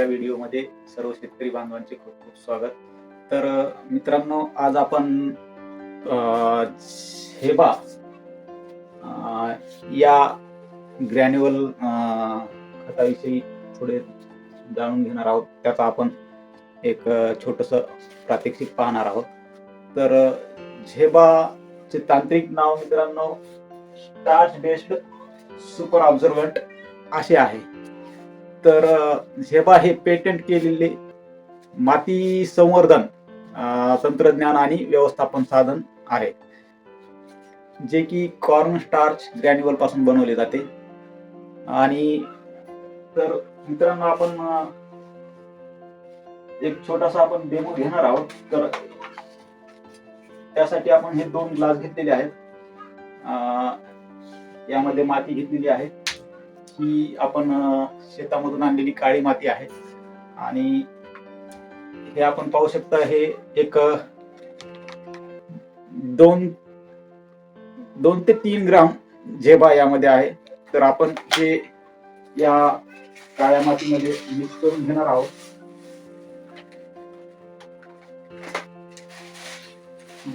आजच्या व्हिडिओमध्ये सर्व शेतकरी बांधवांचे खूप खूप स्वागत. तर मित्रांनो आज आपण हेबा झेबा या ग्रॅन्युअल खताविषयी थोडे जाणून घेणार आहोत. त्याचा आपण एक छोटस प्रात्यक्षिक पाहणार आहोत. तर झेबाचे तांत्रिक नाव मित्रांनो स्टार्च बेस्ड सुपर ऑब्झर्वंट असे आहे. तर झेबा हे पेटंट केलेले माती संवर्धन तंत्रज्ञान आणि व्यवस्थापन साधन आहे. जे की कॉर्न स्टार्च ग्रॅन्युअलपासून बनवले जाते. आणि तर मित्रांनो आपण एक छोटासा आपण डेमो घेणार आहोत. तर त्यासाठी आपण हे दोन ग्लास घेतलेले आहेत. यामध्ये माती घेतलेली आहे. ही आपण शेतामधून आणलेली काळी माती आहे. आणि हे आपण पाहू शकता हे एक दोन दोन ते तीन ग्राम झेबा यामध्ये आहे. तर आपण हे या काळ्या मातीमध्ये मिक्स करून घेणार आहोत.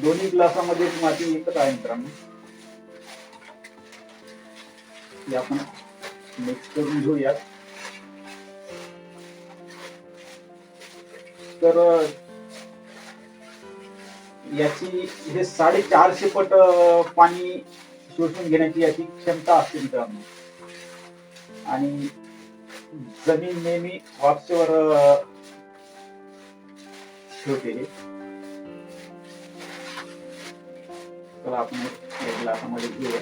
दोन्ही ग्लासामध्ये माती एकच आहे मित्रांनो. आपण मिक्स करून घेऊयात. तर याची हे साडेचारशे पट पाणी शोषून घेण्याची याची क्षमता असते मित्रांनो. आणि जमीन नेहमी वापसेवर ठेवते तर आपण घेऊया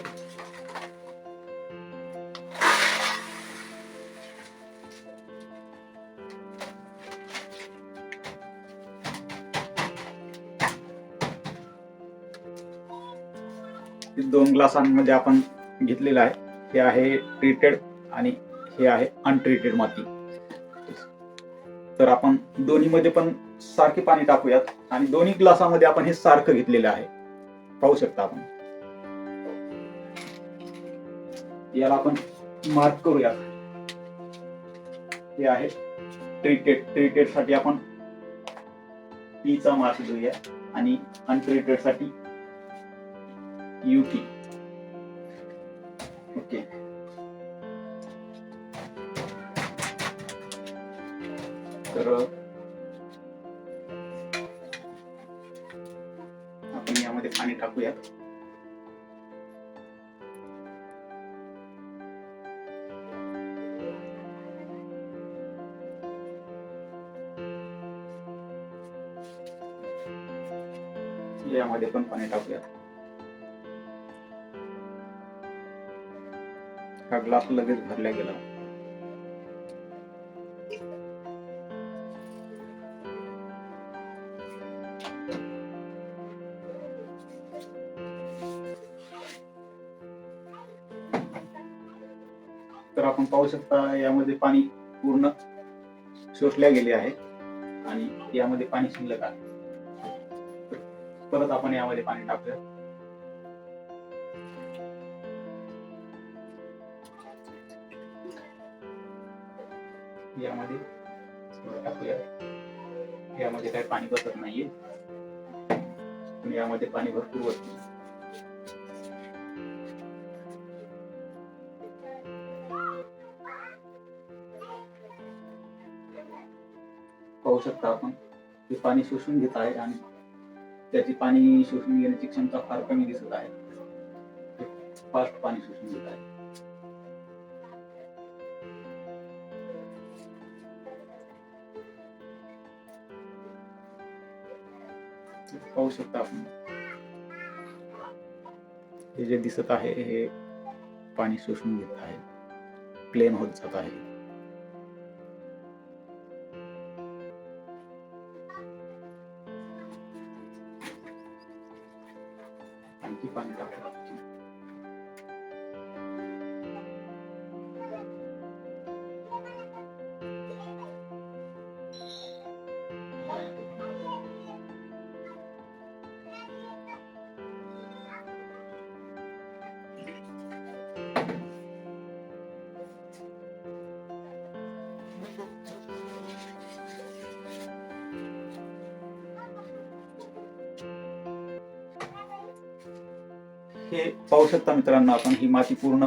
दोन ग्लासांमध्ये आपण घेतलेलं आहे. हे आहे ट्रीटेड आणि हे आहे अनट्रीटेड माती. तर आपण दोन्हीमध्ये पण सारखे पाणी टाकूयात आणि दोन्ही ग्लासामध्ये आपण हे सारखं घेतलेलं आहे. पाहू शकता आपण. याला आपण मार्क करूयात. हे आहे ट्रीटेड ट्रीटेडसाठी आपण P मार्क देऊया आणि अनट्रीटेडसाठी युटी ओके. तर आपण यामध्ये पाणी टाकूयात. यामध्ये पण पाणी टाकूयात. हा ग्लास लगेच भरला गेला. तर आपण पाहू शकता यामध्ये पाणी पूर्ण शोषल्या गेले आहे आणि यामध्ये पाणी शिल्लक आहे. परत आपण यामध्ये पाणी टाकूया. यामध्ये. टाकूया. यामध्ये काही पाणी बसत नाहीये. पण यामध्ये पाणी भरपूर बसते पाहू शकता आपण ते पाणी शोषून घेत आहे आणि त्याची पाणी शोषून घेण्याची क्षमता फार कमी दिसत आहे. फास्ट पाणी शोषून घेत आहे. पाहू शकता आपण. हे जे दिसत आहे हे पाणी शोषून घेत आहे. प्लेन होत जात आहे. आणखी पाणी टाकतात हे पाहू शकता मित्रांनो आपण ही माती पूर्ण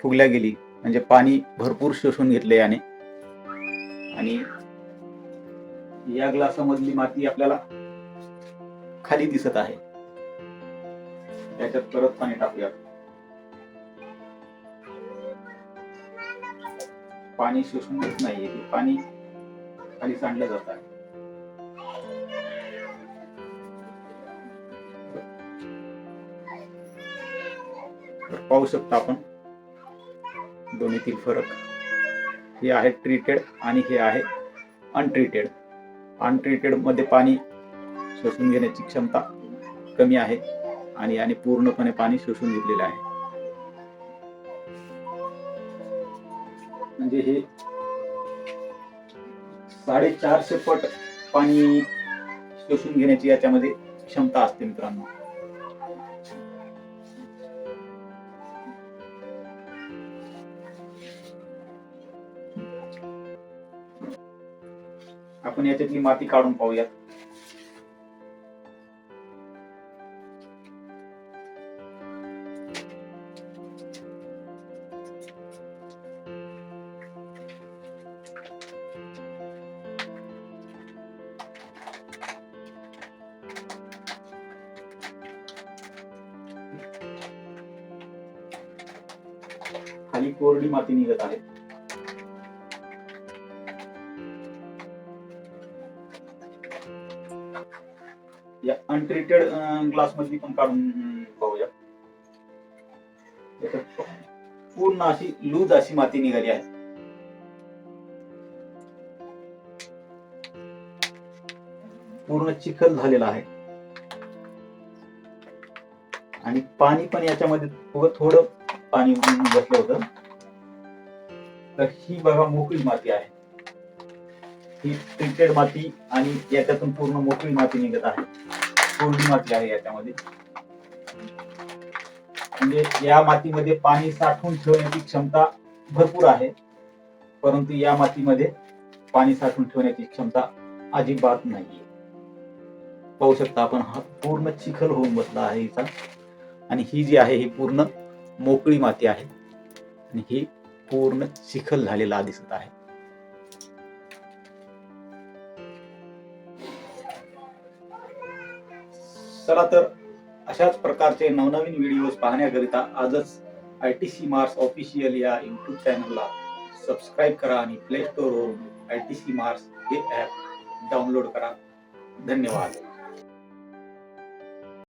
फुगल्या गेली. म्हणजे पाणी भरपूर शोषून घेतले याने. आणि या ग्लासामधली माती आपल्याला खाली दिसत आहे. त्याच्यात परत पाणी टाकूया. पाणी शोषून घेत नाहीये. पाणी खाली सांडलं जात आहे. पाहू शकता आपण. दोन्हीतील फरक. हे आहे ट्रीटेड आणि हे आहे अनट्रीटेड अनट्रीटेडमध्ये पाणी शोषून घेण्याची क्षमता कमी आहे आणि याने पूर्णपणे पाणी शोषून घेतलेलं आहे. म्हणजे हे साडेचारशे पट पाणी शोषून घेण्याची याच्यामध्ये क्षमता असते मित्रांनो. आपण याच्यातली माती काढून पाहूयात. खाली कोरडी माती निघत आहे. या अनट्रीटेड ग्लास मधली पण काढून पाहूया पूर्ण अशी लूज अशी माती निघाली आहे. पूर्ण चिखल झालेला आहे. आणि पाणी पण याच्यामध्ये थोडं थोडं पाणी बसलं होतं. तर ही बघा मोकळी माती आहे. ही ट्रीटेड माती आणि याच्यातून पूर्ण मोकळी माती निघत आहे. कोरडी माती आहे याच्यामध्ये. म्हणजे या मातीमध्ये पाणी साठवून ठेवण्याची क्षमता भरपूर आहे. परंतु या मातीमध्ये पाणी साठवून ठेवण्याची क्षमता अजिबात नाही पाहू शकता आपण हा पूर्ण चिखल होऊन बसला आहे हिचा. आणि ही जी आहे ही पूर्ण मोकळी माती आहे. आणि ही पूर्ण चिखल झालेला दिसत आहे. चला तर अशाच प्रकारचे नवनवीन व्हिडिओज पाहण्याकरिता आजच I T C Mars official या युट्यूब चॅनलला सबस्क्राईब करा आणि प्ले स्टोरवरून आय टी सी मार्स हे ॲप डाउनलोड करा. धन्यवाद.